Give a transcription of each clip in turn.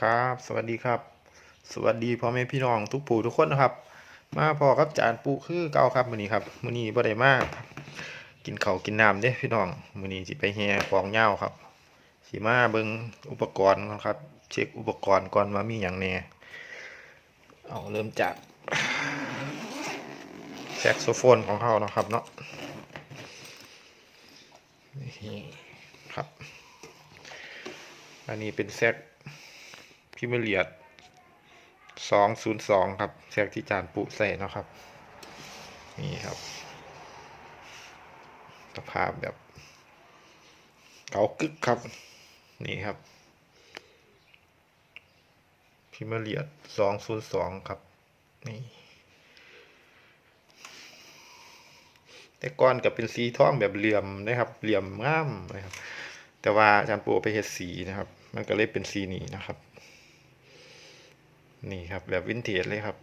ครับ สวัสดีครับ สวัสดีพ่อแม่พี่น้องทุกผู้ทุกคนนะครับ มาพอครับจานปูคือเก่าครับมื้อนี้ครับมื้อนี้บ่ได้มากกินเขากินน้ำเด้พี่น้องมื้อนี้สิไปแห่กองเหย้าครับสิมาเบิ่งอุปกรณ์ก่อนครับ เช็คอุปกรณ์ก่อนว่ามีหยังแน่เอาเริ่มจากแซกโซโฟนของเขาเนาะครับเนาะนี่ครับ อันนี้เป็นแซก พิมเลียดสองศูนย์สองครับแทรกที่จานปุใส่เนาะครับ นี่ครับ สภาพแบบเก่ากึกครับ นี่ครับ พิมเลียดสองศูนย์สองครับ นี่แต่ก่อนก็เป็นสีทองแบบเหลี่ยมนะครับ เหลี่ยมงามนะครับ แต่ว่าอาจารย์ปูไปเฮ็ดสีนะครับ มันก็เลยเป็นสีนี้นะครับ นี่ครับแบบวินเทจเลยครับ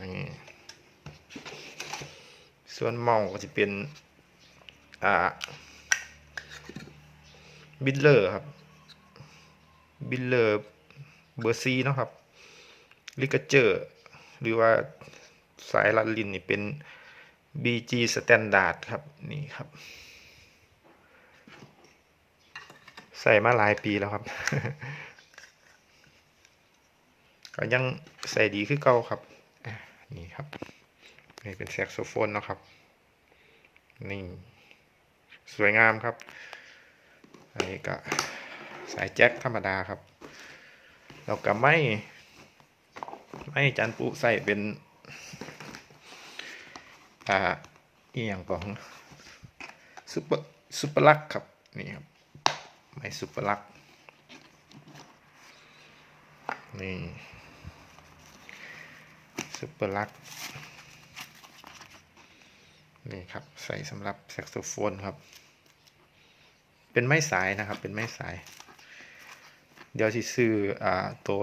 นี่ส่วนเมาส์ก็จะเป็นอ่าบิลเลอร์ครับบิลเลอร์เบอร์ซีเนาะครับลิกเจอร์หรือว่าสายลัดลินนี่เป็น BG Standard ครับนี่ครับใส่มาหลายปีแล้วครับ ก็ยังใส่ดีขึ้นเก่าครับอะนี่ครับนี่เป็นแซกโซโฟนนะครับนี่สวยงามครับ อันนี้ก็สายแจ็คธรรมดาครับแล้วก็ไม่ ไม่จันปุใส่เป็น อ่าอีอย่างของซุปเปอร์ซุปเปอร์ลักครับ นี่ครับ ไม่ซุปเปอร์ลักนี่ ซุปเปอร์ลักนี่ครับใส่สำหรับแซกโซโฟนครับ เป็นไม้สายนะครับ เป็นไม้สาย เดี๋ยวสิซื้ออ่าตัว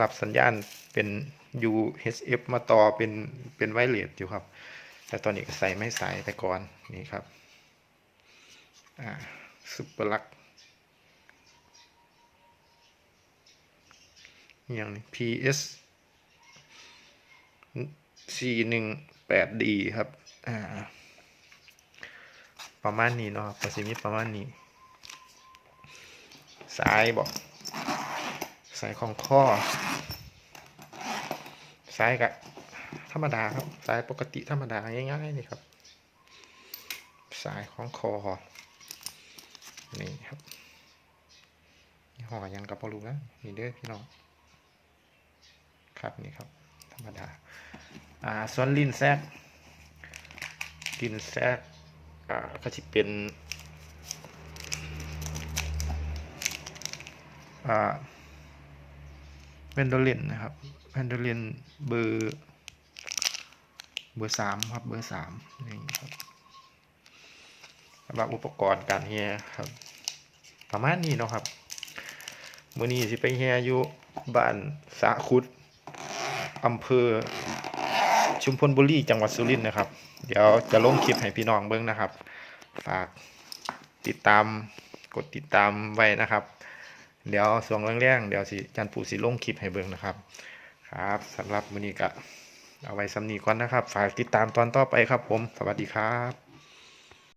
รับสัญญาณเป็น UHF มาต่อเป็นเป็นไวเลสอยู่ครับ แต่ตอนนี้ก็ใส่ไม้สายไปก่อนนี่ครับ อ่าซุปเปอร์ลักอย่างนี้ PS 418D ครับ อ่า ประมาณนี้เนาะครับก็สิมีประมาณนี้ สายบอก สายของข้อ สายกะธรรมดาครับ สายปกติธรรมดา ง่ายๆนี่ครับ สายของคอ นี่ครับห่อยังกับพอรู้นะนี่เด้อพี่น้อง ครับนี่ครับ รมดาอ่าส่วนลิ้นแซกลิ้นแซกอ่าก็จะเป็นอ่าแมนโดลินนะครับแมนโดลินเบอร์เบอร์สามครับเบอร์สามนี่ครับสำหรับอุปกรณ์การเฮียครับ ประมาณนี้เนาะครับมื้อนี้สิไปเฮียอยู่บ้านสาคุด อำเภอชุมพลบุรีจังหวัดสุรินทร์นะครับ เดี๋ยวจะลงคลิปให้พี่น้องเบิ้งนะครับ ฝากติดตามกดติดตามไว้นะครับ เดี๋ยวส่วงแรงๆเดี๋ยวสิจันปู่สิลงคลิปให้เบิ้งนะครับ ครับสำหรับมื้อนี้ก็เอาไว้สำนีก่อนนะครับ ฝากติดตามตอนต่อไปครับผม สวัสดีครับ